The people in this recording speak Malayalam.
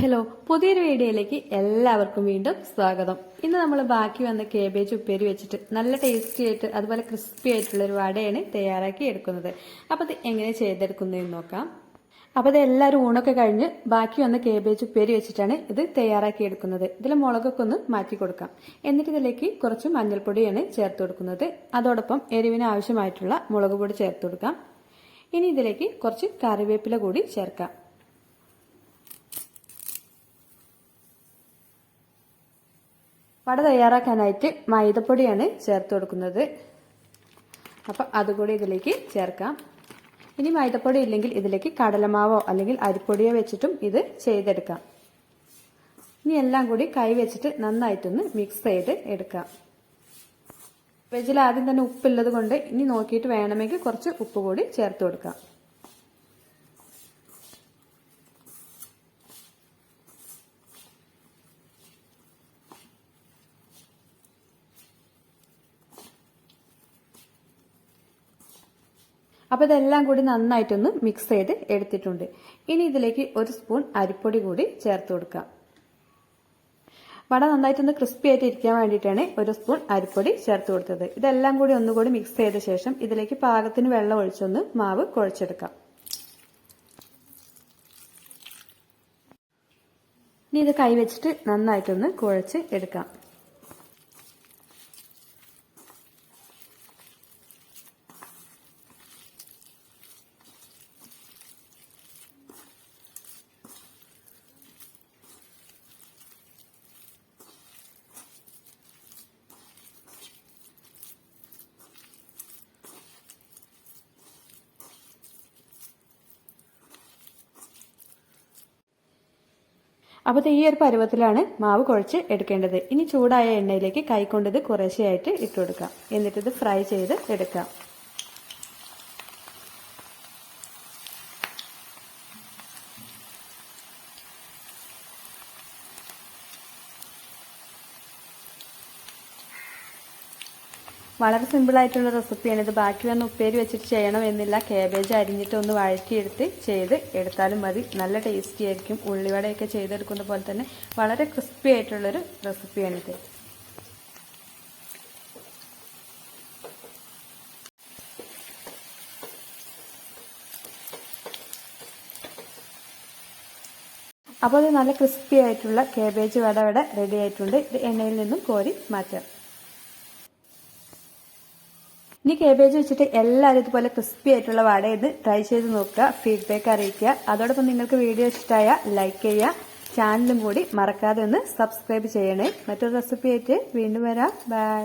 ഹലോ പുതിയൊരു വീഡിയോയിലേക്ക് എല്ലാവർക്കും വീണ്ടും സ്വാഗതം. ഇന്ന് നമ്മൾ ബാക്കി വന്ന കേബേജ് ഉപ്പേരി വെച്ചിട്ട് നല്ല ടേസ്റ്റി ആയിട്ട് അതുപോലെ ക്രിസ്പി ആയിട്ടുള്ള ഒരു വടയാണ് തയ്യാറാക്കി എടുക്കുന്നത്. അപ്പോൾ ഇത് എങ്ങനെ ചെയ്തെടുക്കുന്നതെന്ന് നോക്കാം. അപ്പോൾ ഇത് എല്ലാവരും ഊണൊക്കെ കഴിഞ്ഞ് ബാക്കി വന്ന കേബേജ് ഉപ്പേരി വെച്ചിട്ടാണ് ഇത് തയ്യാറാക്കി എടുക്കുന്നത്. ഇതിൽ മുളകൊക്കെ ഒന്ന് മാറ്റി കൊടുക്കാം. എന്നിട്ട് ഇതിലേക്ക് കുറച്ച് മഞ്ഞൾപ്പൊടിയാണ് ചേർത്ത് കൊടുക്കുന്നത്. അതോടൊപ്പം എരിവിന് ആവശ്യമായിട്ടുള്ള മുളക് പൊടി ചേർത്ത് കൊടുക്കാം. ഇനി ഇതിലേക്ക് കുറച്ച് കറിവേപ്പില കൂടി ചേർക്കാം. വട തയ്യാറാക്കാനായിട്ട് മൈദപ്പൊടിയാണ് ചേർത്ത് കൊടുക്കുന്നത്. അപ്പം അതുകൂടി ഇതിലേക്ക് ചേർക്കാം. ഇനി മൈദപ്പൊടി ഇല്ലെങ്കിൽ ഇതിലേക്ക് കടലമാവോ അല്ലെങ്കിൽ അരിപ്പൊടിയോ വെച്ചിട്ടും ഇത് ചെയ്തെടുക്കാം. ഇനി എല്ലാം കൂടി കൈ വെച്ചിട്ട് നന്നായിട്ടൊന്ന് മിക്സ് ചെയ്ത് എടുക്കാം. വെജിൽ ആദ്യം തന്നെ ഉപ്പുള്ളത് കൊണ്ട് ഇനി നോക്കിയിട്ട് വേണമെങ്കിൽ കുറച്ച് ഉപ്പ് കൂടി ചേർത്ത് കൊടുക്കാം. അപ്പോൾ ഇതെല്ലാം കൂടി നന്നായിട്ടൊന്ന് മിക്സ് ചെയ്ത് എടുത്തിട്ടുണ്ട്. ഇനി ഇതിലേക്ക് ഒരു സ്പൂൺ അരിപ്പൊടി കൂടി ചേർത്ത് കൊടുക്കാം. വട നന്നായിട്ടൊന്ന് ക്രിസ്പി ആയിട്ട് ഇരിക്കാൻ വേണ്ടിയിട്ടാണ് ഒരു സ്പൂൺ അരിപ്പൊടി ചേർത്ത് കൊടുത്തത്. ഇതെല്ലാം കൂടി ഒന്നുകൂടി മിക്സ് ചെയ്ത ശേഷം ഇതിലേക്ക് പാകത്തിന് വെള്ളം ഒഴിച്ചൊന്ന് മാവ് കുഴച്ചെടുക്കാം. ഇനി ഇത് കൈവച്ചിട്ട് നന്നായിട്ടൊന്ന് കുഴച്ച് എടുക്കാം. അപ്പോൾ ഈ ഒരു പരുവത്തിലാണ് മാവ് കുഴച്ച് എടുക്കേണ്ടത്. ഇനി ചൂടായ എണ്ണയിലേക്ക് കൈക്കൊണ്ടത് കുറേശ്ശെയായിട്ട് ഇട്ട് കൊടുക്കാം. എന്നിട്ടിത് ഫ്രൈ ചെയ്ത് എടുക്കാം. വളരെ സിമ്പിളായിട്ടുള്ള റെസിപ്പിയാണ് ഇത് ബാക്കി വന്ന് ഉപ്പേരി വെച്ചിട്ട് ചെയ്യണമെന്നില്ല കാബേജ് അരിഞ്ഞിട്ട് ഒന്ന് വഴറ്റിയെടുത്ത് ചെയ്ത് എടുത്താലും മതി. നല്ല ടേസ്റ്റി ആയിരിക്കും. ഉള്ളിവടയൊക്കെ ചെയ്തെടുക്കുന്ന പോലെ തന്നെ വളരെ ക്രിസ്പി ആയിട്ടുള്ളൊരു റെസിപ്പിയാണിത് അപ്പോൾ നല്ല ക്രിസ്പി ആയിട്ടുള്ള കേബേജ് വട ഇവിടെ റെഡി ആയിട്ടുണ്ട്. ഇത് എണ്ണയിൽ നിന്നും കോരി മാറ്റാം. ഇനി കേബേജ് വെച്ചിട്ട് എല്ലാവരും ഇതുപോലെ ക്രിസ്പി ആയിട്ടുള്ള വട ഇത് ട്രൈ ചെയ്ത് നോക്കുക ഫീഡ്ബാക്ക് അറിയിക്കുക. അതോടൊപ്പം നിങ്ങൾക്ക് വീഡിയോ ഇഷ്ടമായ ലൈക്ക് ചെയ്യുക. ചാനലും കൂടി മറക്കാതെ ഒന്ന് സബ്സ്ക്രൈബ് ചെയ്യണേ. മറ്റൊരു റെസിപ്പി ആയിട്ട് വീണ്ടും വരാം. ബൈ